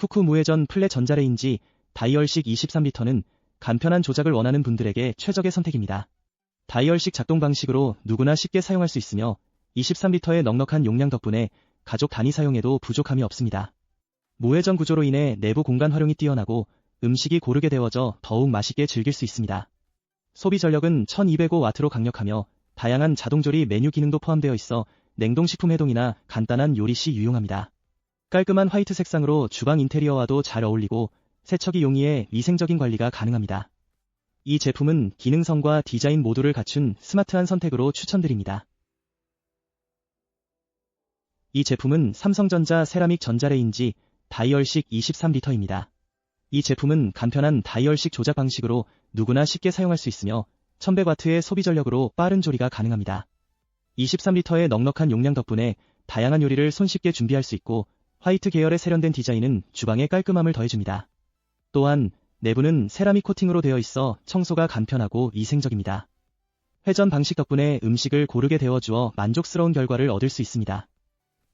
쿠쿠 무회전 플랫 전자레인지 다이얼식 23리터는 간편한 조작을 원하는 분들에게 최적의 선택입니다. 다이얼식 작동 방식으로 누구나 쉽게 사용할 수 있으며 23리터의 넉넉한 용량 덕분에 가족 단위 사용에도 부족함이 없습니다. 무회전 구조로 인해 내부 공간 활용이 뛰어나고 음식이 고르게 데워져 더욱 맛있게 즐길 수 있습니다. 소비 전력은 1205W로 강력하며 다양한 자동조리 메뉴 기능도 포함되어 있어 냉동식품 해동이나 간단한 요리 시 유용합니다. 깔끔한 화이트 색상으로 주방 인테리어와도 잘 어울리고 세척이 용이해 위생적인 관리가 가능합니다. 이 제품은 기능성과 디자인 모두를 갖춘 스마트한 선택으로 추천드립니다. 이 제품은 삼성전자 세라믹 전자레인지 다이얼식 23리터입니다. 이 제품은 간편한 다이얼식 조작 방식으로 누구나 쉽게 사용할 수 있으며 1100W의 소비 전력으로 빠른 조리가 가능합니다. 23리터의 넉넉한 용량 덕분에 다양한 요리를 손쉽게 준비할 수 있고 화이트 계열의 세련된 디자인은 주방의 깔끔함을 더해줍니다. 또한 내부는 세라믹 코팅으로 되어 있어 청소가 간편하고 위생적입니다. 회전 방식 덕분에 음식을 고르게 데워주어 만족스러운 결과를 얻을 수 있습니다.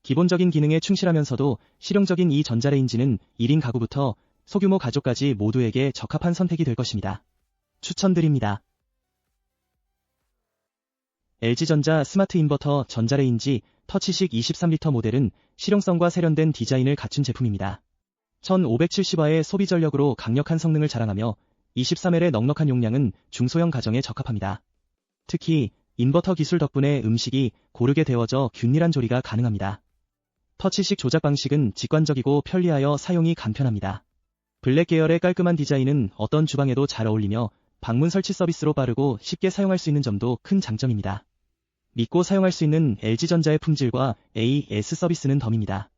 기본적인 기능에 충실하면서도 실용적인 이 전자레인지는 1인 가구부터 소규모 가족까지 모두에게 적합한 선택이 될 것입니다. 추천드립니다. LG전자 스마트 인버터 전자레인지 터치식 23리터 모델은 실용성과 세련된 디자인을 갖춘 제품입니다. 1570W의 소비 전력으로 강력한 성능을 자랑하며 23L의 넉넉한 용량은 중소형 가정에 적합합니다. 특히 인버터 기술 덕분에 음식이 고르게 데워져 균일한 조리가 가능합니다. 터치식 조작 방식은 직관적이고 편리하여 사용이 간편합니다. 블랙 계열의 깔끔한 디자인은 어떤 주방에도 잘 어울리며 방문 설치 서비스로 빠르고 쉽게 사용할 수 있는 점도 큰 장점입니다. 믿고 사용할 수 있는 LG전자의 품질과 AS 서비스는 덤입니다.